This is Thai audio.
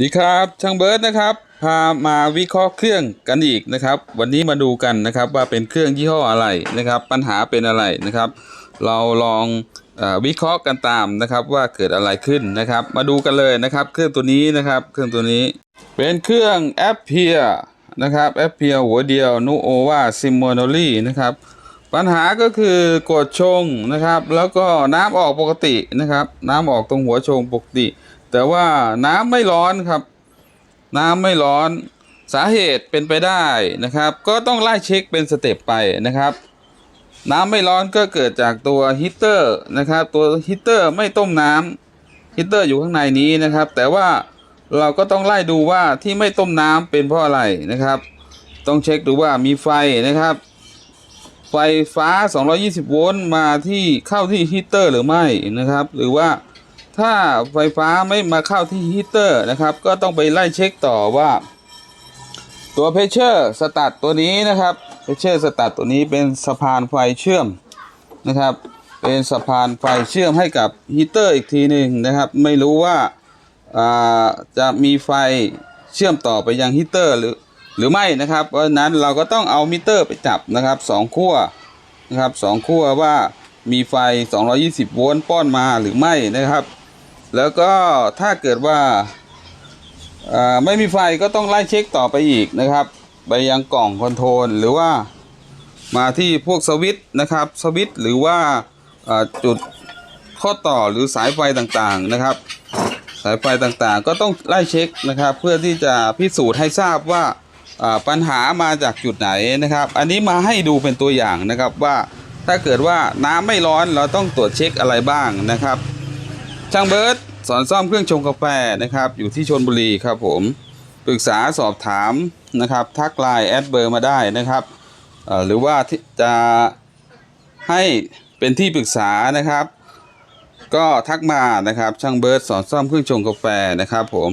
ดีครับช่างเบิร์ดนะครับ พามาวิเคราะห์เครื่องกันอีกนะครับ วันนี้มาดูกันนะครับว่าเป็นเครื่องยี่ห้ออะไรนะครับ ปัญหาเป็นอะไรนะครับ เราลองอวิเคราะห์กันตามนะครับว่าเกิดอะไรขึ้นนะครับ มาดูกันเลยนะครับ เครื่องตัวนี้นะครับ เครื่องตัวนี้ เป็นเครื่องแอปเพียนะครับแอปเพียหัวเดียวนูโอวาซิมโมโนลี่นะครับ ปัญหาก็คือกดชงนะครับ แล้วก็น้ำออกปกตินะครับ น้ำออกตรงหัวชงปกติ แต่ว่าน้ำไม่ร้อนครับ น้ำไม่ร้อนสาเหตุเป็นไปได้นะครับ ก็ต้องไล่เช็คเป็นสเต็ปไปนะครับ น้ำไม่ร้อนก็เกิดจากตัวฮีตเตอร์นะครับ ตัวฮีตเตอร์ไม่ต้มน้ำฮีตเตอร์อยู่ข้างในนี้นะครับ แต่ว่าเราก็ต้องไล่ดูว่าที่ไม่ต้มน้ำเป็นเพราะอะไรนะครับ ต้องเช็คดูว่ามีไฟนะครับ ไฟฟ้า 220 โวลต์มาที่เข้าที่ฮีตเตอร์หรือไม่นะครับ หรือว่า ถ้าไฟฟ้าไม่มาเข้าที่ฮีเตอร์นะครับ ก็ต้องไปไล่เช็คต่อว่า ตัวเพชเชอร์สตัดตัวนี้นะครับเพชเชอร์สตัดตัวนี้เป็นสะพานไฟเชื่อมนะครับ เป็นสะพานไฟเชื่อมให้กับฮีเตอร์อีกทีหนึ่งนะครับ ไม่รู้ว่าาจะมีไฟเชื่อมต่อไปยังฮีเตอร์หรือหรือไม่นะครับ เพราะนั้นเราก็ต้องเอามิเตอร์ไปจับนะครับสองขั้วนะครับสองขั้วว่ามีไฟ 220 โวลต์ป้อนมาหรือไม่นะครับ แล้วก็ถ้าเกิดว่าไม่มีไฟก็ต้องไล่เช็คต่อไปอีกนะครับ ไปยังกล่องคอนโทรลหรือว่ามาที่พวกสวิตช์นะครับสวิตช์หรือว่าจุดข้อต่อหรือสายไฟต่างๆนะครับ สายไฟต่างๆ ก็ต้องไล่เช็คนะครับ เพื่อที่จะพิสูจน์ให้ทราบว่าปัญหามาจากจุดไหนนะครับ อันนี้มาให้ดูเป็นตัวอย่างนะครับว่าถ้าเกิดว่าน้ำไม่ร้อนเราต้องตรวจเช็คอะไรบ้างนะครับ ช่างเบิร์ตสอนซ่อมเครื่องชงกาแฟนะครับ อยู่ที่ชนบุรีครับผมปรึกษาสอบถามนะครับ ทักไลน์แอดเบอร์มาได้นะครับหรือว่าจะให้เป็นที่ปรึกษานะครับ ก็ทักมานะครับ ช่างเบิร์ตสอนซ่อมเครื่องชงกาแฟนะครับผม